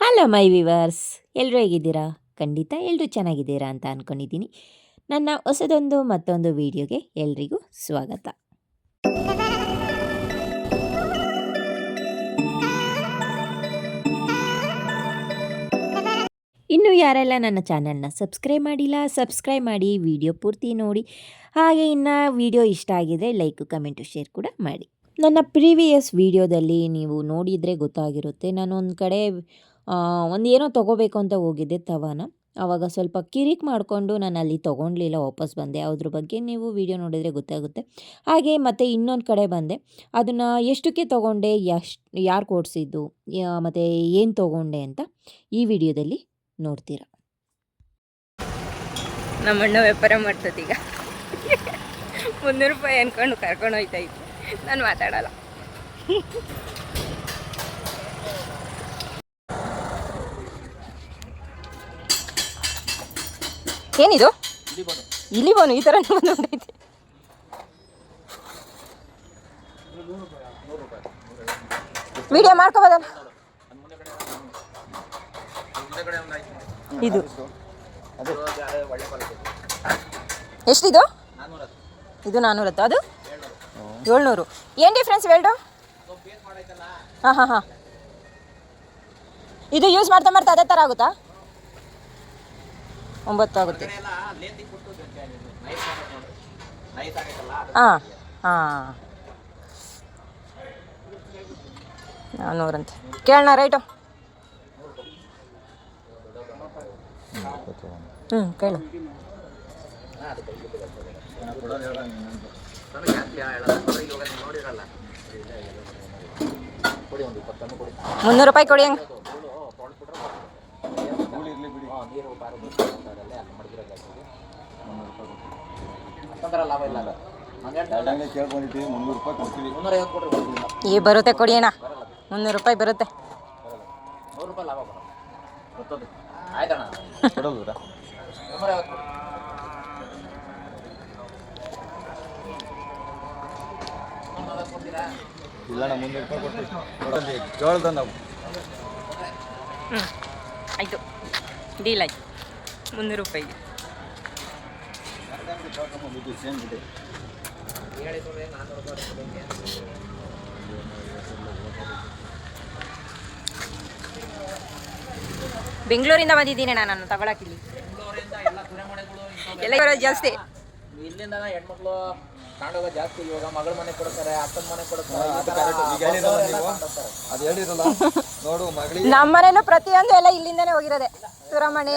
Hello my viewers ಎಲ್ಲರೂ ಹೇಗಿದ್ದೀರಾ? ಖಂಡಿತ ಎಲ್ಲರೂ ಚೆನ್ನಾಗಿದ್ದೀರಾ ಅಂತ ಅಂದ್ಕೊಂಡಿದ್ದೀನಿ ನನ್ನ ಹೊಸದೊಂದು ಮತ್ತೊಂದು ವಿಡಿಯೋಗೆ ಎಲ್ರಿಗೂ ಸ್ವಾಗತ. ಇನ್ನು ಯಾರೆಲ್ಲ ನನ್ನ ಚಾನಲ್ನ ಸಬ್ಸ್ಕ್ರೈಬ್ ಮಾಡಿಲ್ಲ, ಸಬ್ಸ್ಕ್ರೈಬ್ ಮಾಡಿ ವಿಡಿಯೋ ಪೂರ್ತಿ ನೋಡಿ. ಹಾಗೆ ಇನ್ನು ವಿಡಿಯೋ ಇಷ್ಟ ಆಗಿದರೆ ಲೈಕು, ಕಮೆಂಟು, ಶೇರ್ ಕೂಡ ಮಾಡಿ. ನನ್ನ ಪ್ರೀವಿಯಸ್ ವಿಡಿಯೋದಲ್ಲಿ ನೀವು ನೋಡಿದರೆ ಗೊತ್ತಾಗಿರುತ್ತೆ ನಾನು ಒಂದು ಕಡೆ ಒಂದು ಏನೋ ತೊಗೋಬೇಕು ಅಂತ ಹೋಗಿದ್ದೆ ತವಾನ. ಆವಾಗ ಸ್ವಲ್ಪ ಕಿರಿಕ್ ಮಾಡಿಕೊಂಡು ನಾನು ಅಲ್ಲಿ ತೊಗೊಂಡ್ಲಿಲ್ಲ, ವಾಪಸ್ ಬಂದೆ. ಅದ್ರ ಬಗ್ಗೆ ನೀವು ವಿಡಿಯೋ ನೋಡಿದರೆ ಗೊತ್ತಾಗುತ್ತೆ. ಹಾಗೆ ಮತ್ತು ಇನ್ನೊಂದು ಕಡೆ ಬಂದೆ. ಅದನ್ನು ಎಷ್ಟಕ್ಕೆ ತೊಗೊಂಡೆ ಎಷ್ಟು ಯಾರು ಕೊಡಿಸಿದ್ದು ಮತ್ತು ಏನು ತೊಗೊಂಡೆ ಅಂತ ಈ ವಿಡಿಯೋದಲ್ಲಿ ನೋಡ್ತೀರಾ. ನಮ್ಮಣ್ಣ ವ್ಯಾಪಾರ ಮಾಡ್ತದೀಗ ಮುನ್ನೂರು ರೂಪಾಯಿ ಅಂದ್ಕೊಂಡು ಕರ್ಕೊಂಡು ಹೋಯ್ತಾ ಇತ್ತು ನಾನು ಮಾತಾಡಲ್ಲ. ಏನಿದು? ಇಲ್ಲಿ ಬನು ಈ ಥರ ಬಂದೈತೆ ವಿಡಿಯೋ ಮಾಡ್ಕೋಬೋದಲ್ಲ? ಇದು. ಎಷ್ಟಿದು? ಇದು ನಾನ್ನೂರತ್ತು ಅದು? ಏಳ್ನೂರು. ಏನು ಡಿಫ್ರೆನ್ಸ್ ವೆಲ್ಡು ಹಾಂ ಹಾಂ ಹಾಂ. ಇದು ಯೂಸ್ ಮಾಡ್ತಾ ಮಾಡ್ತಾ ಅದೇ ಥರ ಆಗುತ್ತಾ? ಒಂಬತ್ತು ಆಗುತ್ತೆ ಹಾಂ ಹಾಂ. ನಾನ್ನೂರಂತೆ ಕೇಳೋಣ ರೈಟು. ಹ್ಞೂ ಕೇಳು. ಮುನ್ನೂರು ರೂಪಾಯಿ ಕೊಡಿ ಹಂಗೆ. ಎರಡನೇ ಕೇಳ್ಕೊಂಡಿದ್ದೀವಿ ಮುನ್ನೂರು ರೂಪಾಯಿ ಕೊಡ್ತೀವಿ. ಈ ಬರುತ್ತೆ ಕೊಡಿ ಅಣ್ಣ. ಮುನ್ನೂರು ರೂಪಾಯಿ ಬರುತ್ತೆ. ಇಲ್ಲ ನಾ ಮುನ್ನೂರು ರೂಪಾಯಿ ಕೊಡ್ತೀವಿ. ಜೋಳದ ನಾವು. ಹ್ಞೂ ಆಯಿತು. ಡೀಲ್ ಆಯ್ತು ಮುನ್ನೂರು ರೂಪಾಯಿಗೆ. ಬೆಂಗಳೂರಿಂದ ಬಂದಿದ್ದೀನಿ ನಾನು ತಗೊಳಕ್ಕಿಲ್ಲಿ ಎಲ್ಲ ಬರೋದು ಜಾಸ್ತಿ. ಇಲ್ಲಿಂದ ಹೆಣ್ಮಕ್ಳು ಕಾಂಡೋಗ ಜಾಸ್ತಿ ಇವಾಗ ಮಗಳ ಮನೆ ಕೊಡ್ತಾರೆ ಅಕ್ಕನ ಮನೆ ಕೊಡ್ತಾರೆ ಅದು ಹೇಳಿರಲ್ಲ? ನೀವು ಅದು ಹೇಳಿರಲ್ಲ ನೋಡು ಮಗಳಿಗೆ. ನಮ್ಮ ಮನೇನು ಪ್ರತಿಯೊಂದು ಎಲ್ಲ ಇಲ್ಲಿಂದನೇ ಹೋಗಿರೋದೆ. ಸುರಮಣಿ.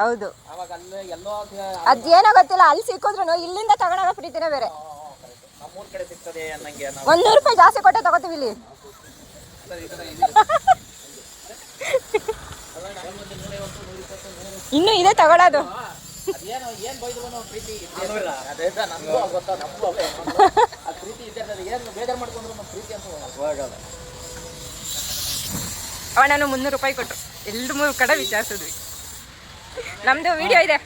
ಹೌದು. ಅವಾಗ ಅಲ್ಲಿ ಎಲ್ಲೋ ಅದೇನೋ ಗೊತ್ತಿಲ್ಲ ಅಲ್ಲಿ ಸಿಕ್ಕಿದ್ರು ಇಲ್ಲಿಂದ ತಗೊಂಡಾಗ ಪ್ರೀತಿನೇ ಬೇರೆ. ಒಂದ್ ನೂರು ರೂಪಾಯಿ ಜಾಸ್ತಿ ಕೊಟ್ಟೆ ತಗೋತೀವಿ ಇಲ್ಲಿ. ಇನ್ನು ಇದೆ ತಗೊಳ್ಳೋದು ಅದೇನೋ ಏನ್ ಬೈದ್ರು ಪ್ರೀತಿ ಅದೇ ನಮಗೂ ಗೊತ್ತಾ ನಮಗೂ ಅವೇ ಆ ಇದೆ ಅದು ಏನು ಬೇಜಾರು ಮಾಡ್ಕೊಂಡ್ರು ನಮ್ಮ ಪ್ರೀತಿ ಅಂತ ಹೋಗಲ್ಲ ಅವ ನಾನು ಮುನ್ನೂರು ರೂಪಾಯಿ ಕೊಟ್ಟರು. ಎರಡು ಮೂರು ಕಡೆ ವಿಚಾರಿಸಿದ್ವಿ. ನಮ್ಮದು ವಿಡಿಯೋ ಇದೆ.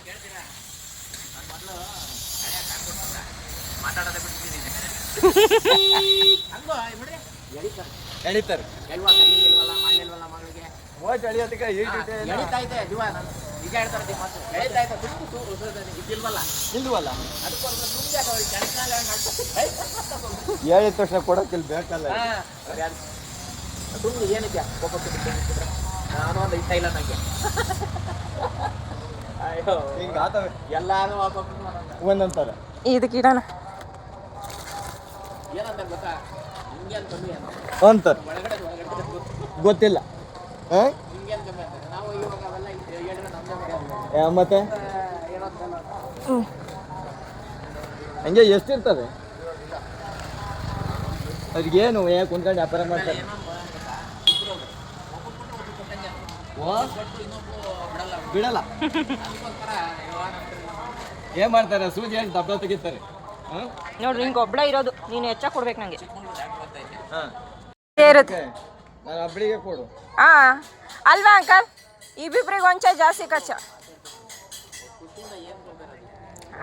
ಎಳಿತಾರೆ. ಹೇಳಿದ ತಕ್ಷಣ ಕೊಡೋಕ್ಕಿಲ್ಲ ಬೇಕಲ್ಲ. ಹಾ, ಏನಕ್ಕೆ ನಾನು ಒಂದು ಇಷ್ಟ ಇಲ್ಲ ನನಗೆ ಅಯ್ಯೋ ಒಬ್ಬೊಬ್ರು ಒಂದೊಂದು. ಒಂದೊಂಥರ ಇದಕ್ಕೆ ಇಡೋಣ ಏನಂತ ಗೊತ್ತಾ ಗೊತ್ತಿಲ್ಲ ನಾವು. ಮತ್ತೆ. ಹಂಗೆ ಎಷ್ಟಿರ್ತದೆ ಅದ್ಗೇನು ಏ ಕುಂತ್ಕೊಂಡು ವ್ಯಾಪಾರ ಮಾಡ್ತಾರೆ ಬಿಡಲ್ಲ. ಏನ್ ಮಾಡ್ತಾರೆ? ಸೂಜಿ ಹೇಳಿ ದಬ್ಬ ತೆಗಿತಾರೆ? ನೋಡ್ರಿ ಹಿಂಗೆ ಒಬ್ಳ ಇರೋದು. ನೀನು ಹೆಚ್ಚಾಗಿ ಕೊಡ್ಬೇಕು ನನಗೆ ಹಾಂ. ಇರುತ್ತೆ ನಾನು ಒಬ್ಬಳಿಗೆ ಕೊಡು. ಹಾ. ಅಲ್ವಾ ಅಂಕಲ್? ಇಬ್ಬಿಬ್ರಿಗೆ ಒಂಚ ಜಾಸ್ತಿ ಖರ್ಚ.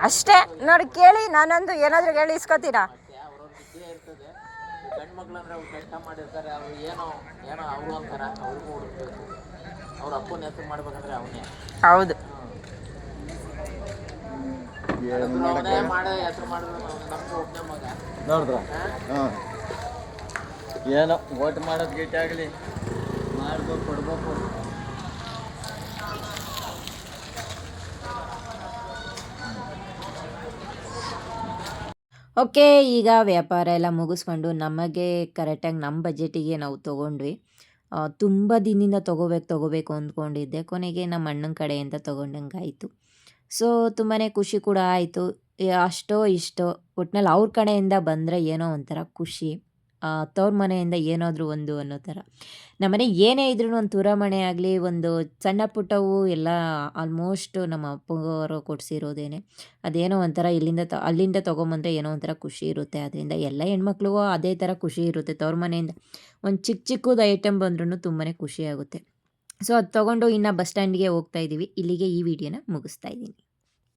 ಅಷ್ಟೇ. ನೋಡಿ ಕೇಳಿ. ನಾನೊಂದು ಏನಾದರೂ ಕೇಳಿ ಇಸ್ಕೋತೀರಾ? ಗಂಡು ಮಕ್ಳು ಅಂದ್ರೆ ಅವ್ರು ಕೆಲಸ ಮಾಡಿರ್ತಾರೆ. ಅವ್ರು ಏನೋ ಏನೋ ಅವರು ಅಂತಾರ. ಅವ್ರಿಗೂ ಹುಡುಕ್ಬೇಕು. ಅವ್ರ ಅಪ್ಪನ ಹೆಸರು ಮಾಡ್ಬೇಕಂದ್ರೆ ಅವನೇ. ಹೌದು. ಅವನೇ ಮಾಡೋ ಹೆಸರು ಮಾಡಿದ್ರೆ ನಮ್ಗೆ ಒಬ್ಬನೇ ಮಗ. ನೋಡಿದ್ರ? ಹಾಂ? ಏನೋ ಓಟ್ ಮಾಡೋದು ಗೇಟ್ ಆಗಲಿ. ಮಾಡ್ಬೇಕು ಕೊಡ್ಬೇಕು. ಓಕೆ ಈಗ ವ್ಯಾಪಾರ ಎಲ್ಲ ಮುಗಿಸ್ಕೊಂಡು ನಮಗೆ ಕರೆಕ್ಟಾಗಿ ನಮ್ಮ ಬಜೆಟಿಗೆ ನಾವು ತೊಗೊಂಡ್ವಿ. ತುಂಬ ದಿನದಿಂದ ತೊಗೋಬೇಕು ತೊಗೋಬೇಕು ಅಂದ್ಕೊಂಡಿದ್ದೆ. ಕೊನೆಗೆ ನಮ್ಮ ಅಣ್ಣನ ಕಡೆಯಿಂದ ತೊಗೊಂಡಂಗೆ ಆಯಿತು ಸೊ ತುಂಬಾ ಖುಷಿ ಕೂಡ ಆಯಿತು. ಅಷ್ಟೋ ಇಷ್ಟೋ, ಒಟ್ನಲ್ಲಿ ಅವ್ರ ಕಡೆಯಿಂದ ಬಂದರೆ ಏನೋ ಒಂಥರ ಖುಷಿ. ತವ್ರ ಮನೆಯಿಂದ ಏನಾದರೂ ಒಂದು ಅನ್ನೋ ಥರ. ನಮ್ಮನೆ ಏನೇ ಇದ್ರೂ ಒಂದು ತುರಮಣೆ ಆಗಲಿ, ಒಂದು ಸಣ್ಣ ಪುಟ್ಟವು ಎಲ್ಲ ಆಲ್ಮೋಸ್ಟ್ ನಮ್ಮ ಅಪ್ಪವರು ಕೊಡಿಸಿರೋದೇನೆ. ಅದೇನೋ ಒಂಥರ ಇಲ್ಲಿಂದ ತ, ಅಲ್ಲಿಂದ ತೊಗೊಂಬಂದರೆ ಏನೋ ಒಂಥರ ಖುಷಿ ಇರುತ್ತೆ. ಅದರಿಂದ ಎಲ್ಲ ಹೆಣ್ಮಕ್ಳಿಗೂ ಅದೇ ಥರ ಖುಷಿ ಇರುತ್ತೆ. ತವ್ರ ಮನೆಯಿಂದ ಒಂದು ಚಿಕ್ಕ ಚಿಕ್ಕದು ಐಟಮ್ ಬಂದ್ರೂ ತುಂಬಾ ಖುಷಿಯಾಗುತ್ತೆ ಸೊ ಅದು ತೊಗೊಂಡು ಇನ್ನು ಬಸ್ ಸ್ಟ್ಯಾಂಡ್ಗೆ ಹೋಗ್ತಾ ಇದ್ದೀವಿ. ಇಲ್ಲಿಗೆ ಈ ವಿಡಿಯೋನ ಮುಗಿಸ್ತಾ ಇದ್ದೀನಿ.